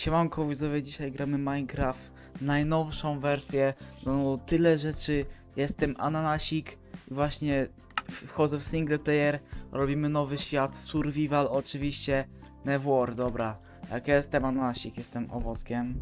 Siemanko widzowie, dzisiaj gramy Minecraft, najnowszą wersję, no tyle rzeczy, jestem Ananasik i właśnie wchodzę w single player, robimy nowy świat, survival oczywiście, Nevor, dobra, jak ja jestem Ananasik, jestem owockiem,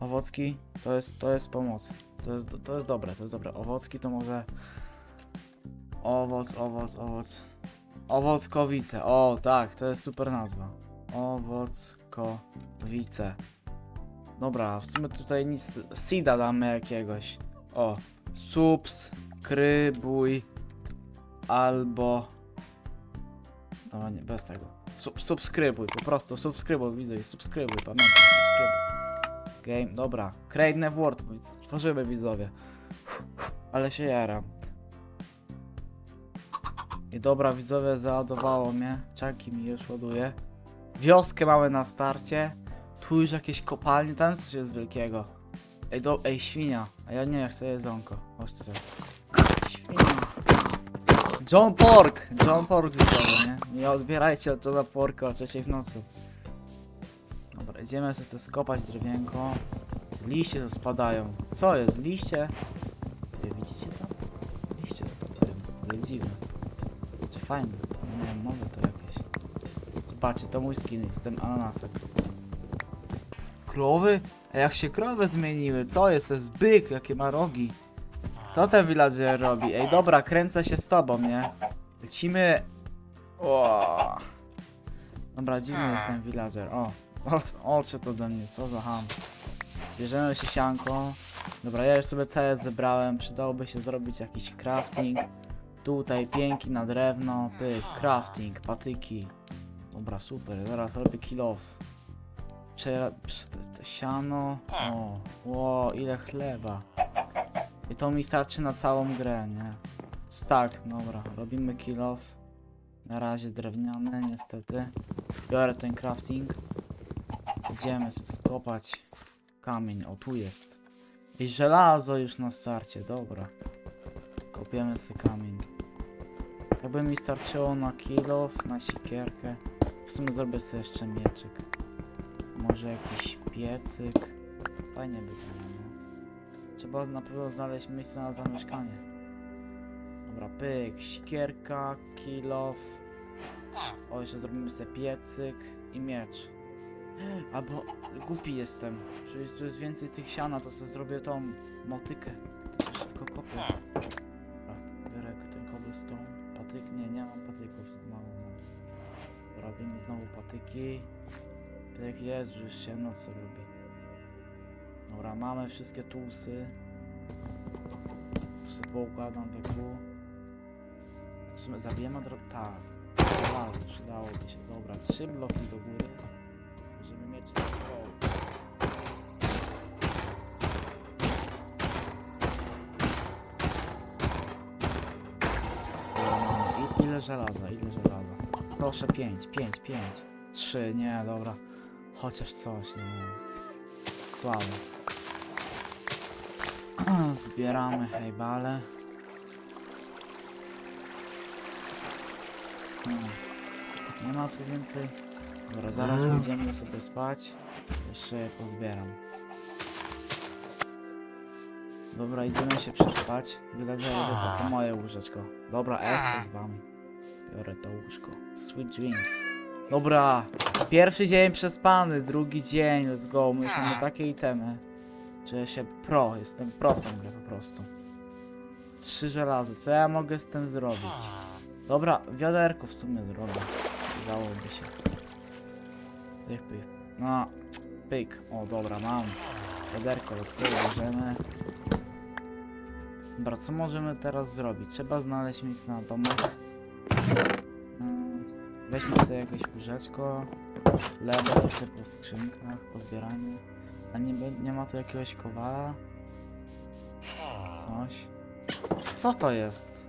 owocki to jest, to jest pomoc, to jest, to jest dobre, to jest dobre, owocki to może, owoc, owoc, owoc, owockowice, o tak, to jest super nazwa, owockowice. Dobra, w sumie tutaj nic. Sida damy jakiegoś. O. Subskrybuj. Albo. No nie, bez tego. Sub, subskrybuj, po prostu subskrybuj, widzę, subskrybuj, pamiętaj, subskrybuj. Game, dobra. Create Word, tworzymy widzowie. Ale się jaram. I dobra, widzowie, załadowało mnie. Czaki mi już ładuje. Wioskę mamy na starcie. Tu już jakieś kopalnie, tam coś jest wielkiego. Ej, do, ej, świnia. A ja nie chcę jedzonko. Chodź tutaj. Świnia. John Pork! John Pork widzowie, nie? Nie odbierajcie od Johna Porka o trzeciej w nocy. Dobra, idziemy sobie to skopać drewienko. Liście tu spadają. Co jest? Liście? Ej, widzicie to? Liście spadają. Ale dziwne. Czy fajne? Nie wiem, nowe to jakieś. Zobaczcie, to mój skin, jestem ananasem. Krowy? A jak się krowy zmieniły? Co jest? To jest byk, jakie ma rogi. Co ten villager robi? Ej, dobra, kręcę się z tobą, nie? Lecimy. O. Dobra, dziwny jest ten villager. O, od- odszedł ode mnie, co za ham. Bierzemy się sianką. Dobra, ja już sobie całe zebrałem. Przydałoby się zrobić jakiś crafting. Tutaj pięki na drewno, pyk, crafting, patyki. Dobra, super, zaraz robię kill off. Prze... prze- te- te Siano. O, ło, ile chleba. I to mi starczy na całą grę, nie? Tak, dobra, robimy kill off. Na razie drewniane, niestety. Biorę ten crafting. Idziemy skopać kamień. O, tu jest. I żelazo już na starcie, dobra. Kopiemy sobie kamień. Jakby mi starczyło na kill off, na sikierkę. W sumie zrobię sobie jeszcze mieczyk. Może jakiś piecyk. Fajnie by było, no. Trzeba na pewno znaleźć miejsce na zamieszkanie. Dobra, pyk, sikierka, kill off. O, jeszcze zrobimy sobie piecyk i miecz. Albo głupi jestem. Jeżeli tu jest więcej tych siana, to sobie zrobię tą motykę. To się kopię. Robimy znowu patyki. Tak jest, że już się noc robi. Dobra, mamy wszystkie tułsy. Tu sobie poukładam we kół. W sumie zabijemy drog... Tak. Żelazo, się. Dobra, trzy bloki do góry. Żeby mieć... I- Ile żelaza, ile żelaza? Proszę, pięć, pięć, pięć. Trzy, nie, dobra. Chociaż coś, no. Kładę. Zbieramy hejbale. Hmm. Nie ma tu więcej. Dobra, zaraz pójdziemy sobie spać. Jeszcze je pozbieram. Dobra, idziemy się przespać. Wydarzę to po moje łóżeczko. Dobra, S z wami. Biorę to łóżko. Sweet dreams. Dobra, pierwszy dzień przespany, drugi dzień, let's go. My już mamy takie itemy, że się pro, jestem pro w tą grę po prostu. Trzy żelazo, co ja mogę z tym zrobić? Dobra, wiaderko w sumie zrobię. Dałoby się. Pyk, pyk. No, pyk. O, dobra, mam. Wiaderko, let's go, bierzemy. Dobra, co możemy teraz zrobić? Trzeba znaleźć miejsce na domek. Weźmy sobie jakieś łóżeczko. Lewo jeszcze po skrzynkach, pozbierajmy. A nie, nie ma tu jakiegoś kowala? Coś. Co to jest?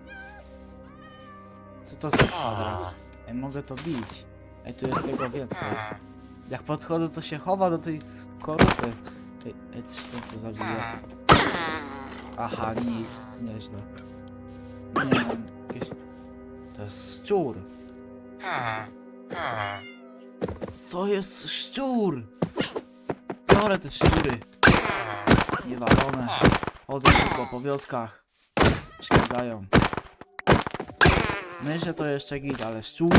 Co to za kwadrat? Ej, mogę to bić. Ej, tu jest tego więcej. Jak podchodzę, to się chowa do tej skorupy. Ej, ej coś tam tu zabija. Aha, nic. Nieźle. Nie wiem, jakieś... To jest szczur. Co jest szczur? biorę te szczury. Niewalone. Chodzą tylko po wioskach. Szkadają. Myślę to jeszcze git, ale szczur.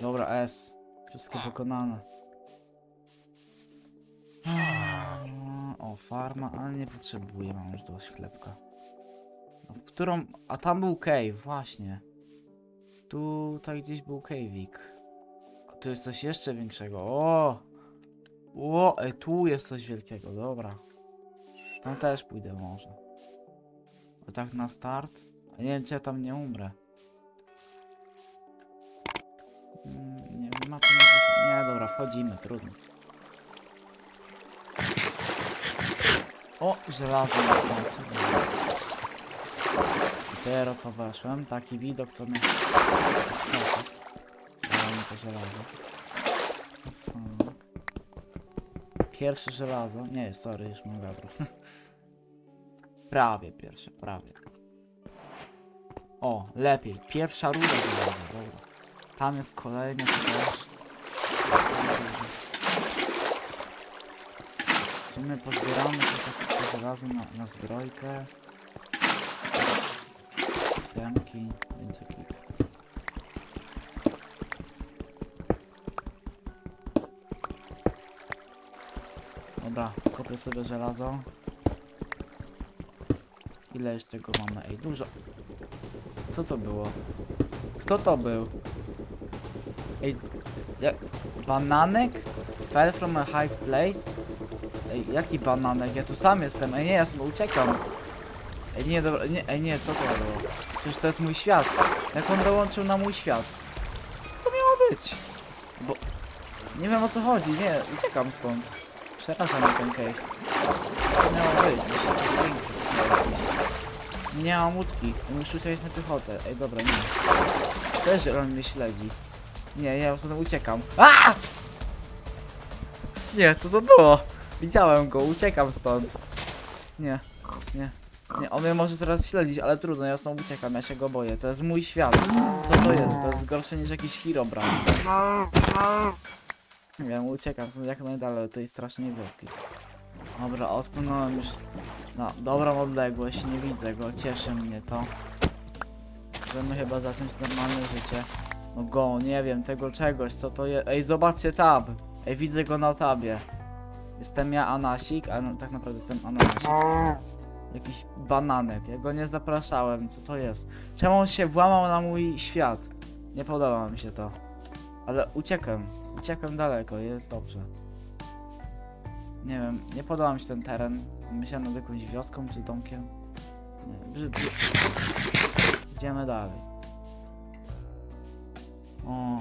Dobra, S. Wszystkie pokonane. O, farma, ale nie potrzebuję, mam już dość chlebka. Którą... A tam był cave, właśnie. Tutaj gdzieś był cave'ik. A tu jest coś jeszcze większego. O! O, ej, tu jest coś wielkiego, dobra. Tam też pójdę może. Bo tak na start. A nie wiem, czy ja tam nie umrę. Mm, Nie ma tu może... Nie, dobra, wchodzimy, trudno. O, żelazo na starcie. Dopiero co weszłem, taki widok to mnie... Dałem mi to żelazo. Tak. Pierwsze żelazo. Nie, sorry, już mam wiadro. prawie pierwsze, prawie. O, lepiej. Pierwsza ruda żelaza, dobra. Tam jest kolejny to też. W sumie pozbieramy to tak żelazo na, na zbrojkę. Temki, więc git. Dobra, kopię sobie żelazo. Ile już tego mamy? Ej, dużo. Co to było? Kto to był? Ej, jak... Bananek? Fell from a high place? Ej, jaki bananek? Ja tu sam jestem. Ej, nie, ja sobie uciekam. Ej, nie, dobra, nie, ej, nie, co to było? Przecież to jest mój świat. Jak on dołączył na mój świat? Co to miało być? Bo... Nie wiem o co chodzi, nie, uciekam stąd. Przeraża mnie ten cave. Co to miało być? Nie mam łódki, muszę uciekać na piechotę. Ej, dobra, nie. Też on mnie śledzi. Nie, ja stąd uciekam. A! Nie, co to było? Widziałem go, uciekam stąd. Nie, nie. Nie, on mnie może teraz śledzić, ale trudno, ja stąd uciekam, ja się go boję. To jest mój świat. Co to jest? To jest gorsze niż jakiś Herobrine. Nie wiem, uciekam stąd jak najdalej od tej strasznej wioski. Dobra, odpłynąłem już na dobrą odległość, nie widzę go, cieszy mnie to. Możemy chyba zacząć normalne życie. No go, nie wiem, tego czegoś, co to jest. Ej, zobaczcie tab! Ej, widzę go na tabie. Jestem ja Anasik, a no, tak naprawdę jestem Anasik. Jakiś bananek, ja go nie zapraszałem, co to jest? Czemu on się włamał na mój świat? Nie podoba mi się to. Ale uciekłem, uciekłem daleko, jest dobrze. Nie wiem, nie podoba mi się ten teren. Myślałem nad jakąś wioską czy domkiem. Nie, brzydki. Idziemy dalej. O,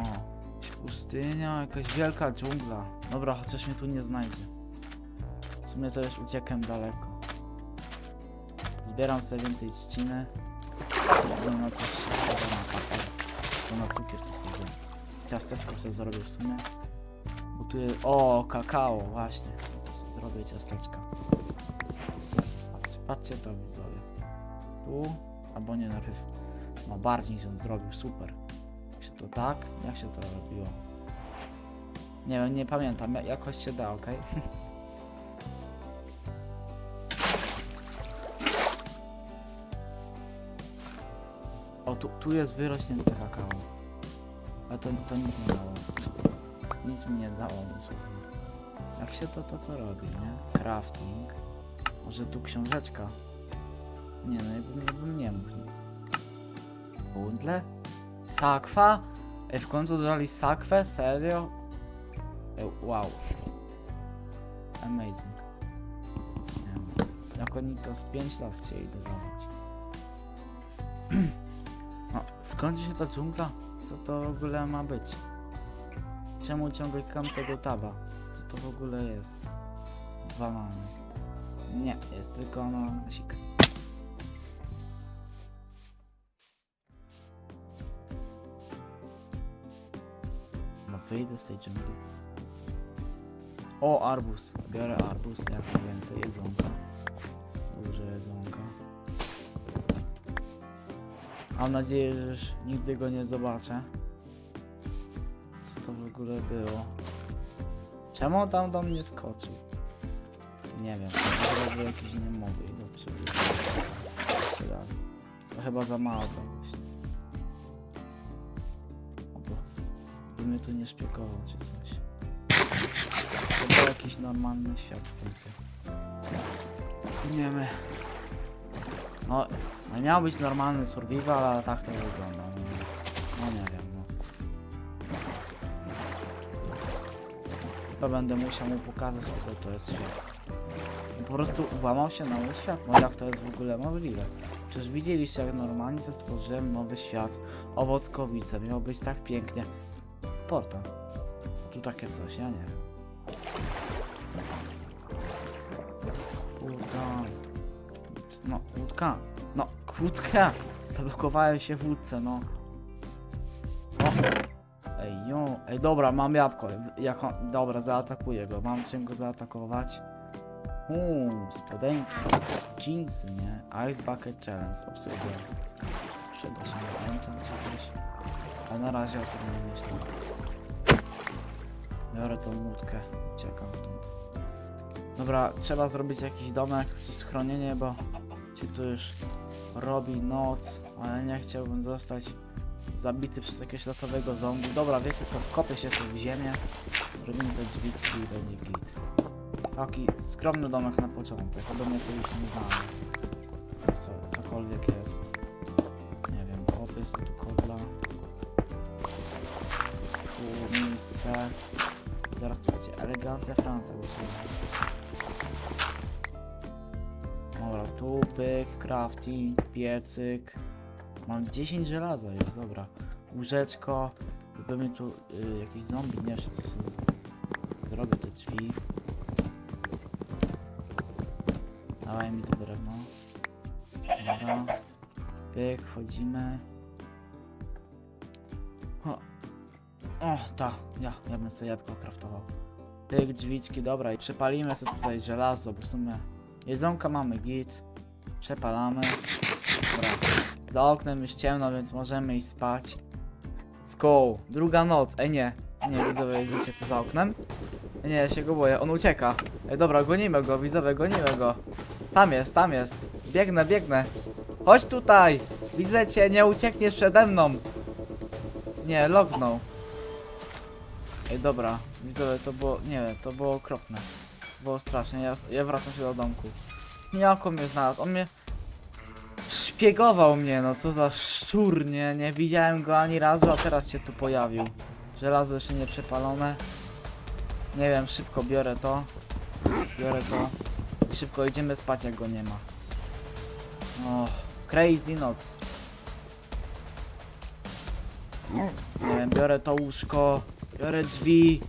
pustynia, jakaś wielka dżungla. Dobra, chociaż mnie tu nie znajdzie. W sumie to już uciekłem daleko. Zbieram sobie więcej trzciny. Nie na coś na. To na cukier tu sobie zrobię. Ciasteczko sobie zrobię w sumie. Bo tu jest... O, kakao, właśnie. To Zrobię ciasteczka. Patrzcie, patrzcie to widzowie. Tu, albo nie, najpierw ma barwnik on zrobił, super. Jak się to tak? Jak się to robiło? Nie wiem, nie pamiętam, ja- jakoś się da, okej? O, tu, tu jest wyrośnięte kakao. Ale to, to nic nie dało. Nic mi nie dało, dosłownie. Jak się to, to, to robi, nie? Crafting. Może tu książeczka? Nie no, jakbym, jakbym nie mógł. Bundle? Sakwa? Ej, w końcu dodali sakwę? Serio? Ej, wow. Amazing. Nie wiem. Jak oni to z 5 lat chcieli dodawać. Skończy się ta dżungla? Co to w ogóle ma być? Czemu ciągle klikam tego taba? Co to w ogóle jest? Banany. Nie, jest tylko ananasik. No wyjdę z tej dżungli. O, arbuz. Biorę arbuz, jak najwięcej jedzonka. Dużo jedzonka. Mam nadzieję, że już nigdy go nie zobaczę. Co to w ogóle było? Czemu on tam do mnie skoczył? Nie wiem, to były jakieś nie mogę i. Jeszcze raz. To chyba za mało właśnie. Bo, by mnie tu nie szpiegował czy coś. To był jakiś normalny świat w końcu. Nie wiem. No, no miał być normalny survival, ale tak to wygląda. No, no nie wiem, no. Chyba będę musiał mu pokazać, jaki to jest świat. Po prostu włamał się nowy świat. No jak to jest w ogóle możliwe? Przecież widzieliście, jak normalnie stworzyłem nowy świat. Owockowice, miało być tak pięknie. Portal. Tu takie coś, ja nie wiem. No, łódka. Kłódka. Zablokowałem się w łódce, no. O. Ej, jo. Ej, dobra, mam jabłko. Jak on... Dobra, zaatakuję go. Mam czym go zaatakować. Uuu, spodenki. Jeansy, nie? Ice Bucket Challenge. Obsługuję. Przyda się pamiętam czy coś. Ale na razie o tym nie myślę. Biorę tą łódkę. Uciekam stąd. Dobra, trzeba zrobić jakiś domek, schronienie, bo tu już robi noc, ale nie chciałbym zostać zabity przez jakiegoś losowego zombie. Dobra, wiecie co, wkopię się tu w ziemię, robimy sobie drzwiczki i będzie git. Taki skromny domek na początek, a do mnie tu już nie znalazł. Co, co, cokolwiek jest. Nie wiem, opis, tu kobla. Tu miejsce. Zaraz tu będzie elegancja Francja głosuje. Dobra, tu pyk, crafting, piecyk. Mam 10 żelaza już, dobra. Łóżeczko. Mi tu y, jakiś zombie nie to sobie zrobię te drzwi. Dawaj mi to drewno. Dobra. Pyk, wchodzimy. O, o ta, ja, ja bym sobie jabłko kraftował. Pyk, drzwiczki, dobra i przepalimy sobie tutaj żelazo, bo w sumie jedzonka mamy git. Przepalamy. Dobra. Za oknem już ciemno, więc możemy iść spać. Let's go. Druga noc. Ej nie. Nie, widzowie, widzicie to za oknem? Nie, ja się go boję. On ucieka. Ej, dobra, gonimy go, widzowie, gonimy go. Tam jest, tam jest. Biegnę, biegnę. Chodź tutaj. Widzę cię, nie uciekniesz przede mną. Nie, lognął. Ej, dobra. Widzowie, to było, nie to było okropne. Było strasznie, ja, ja wracam się do domku. Jak on mnie znalazł? On mnie... Szpiegował mnie, no co za szczur, nie? Nie widziałem go ani razu, a teraz się tu pojawił. Żelazo jeszcze nie przepalone. Nie wiem, szybko biorę to. Biorę to. I szybko idziemy spać, jak go nie ma. O, crazy noc. Nie wiem, biorę to łóżko, biorę drzwi,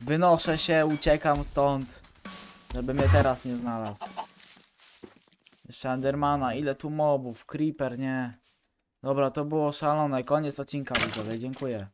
wynoszę się, uciekam stąd, żeby mnie teraz nie znalazł. Jeszcze Endermana, ile tu mobów, Creeper, nie. Dobra, to było szalone, koniec odcinka widzowie, dziękuję.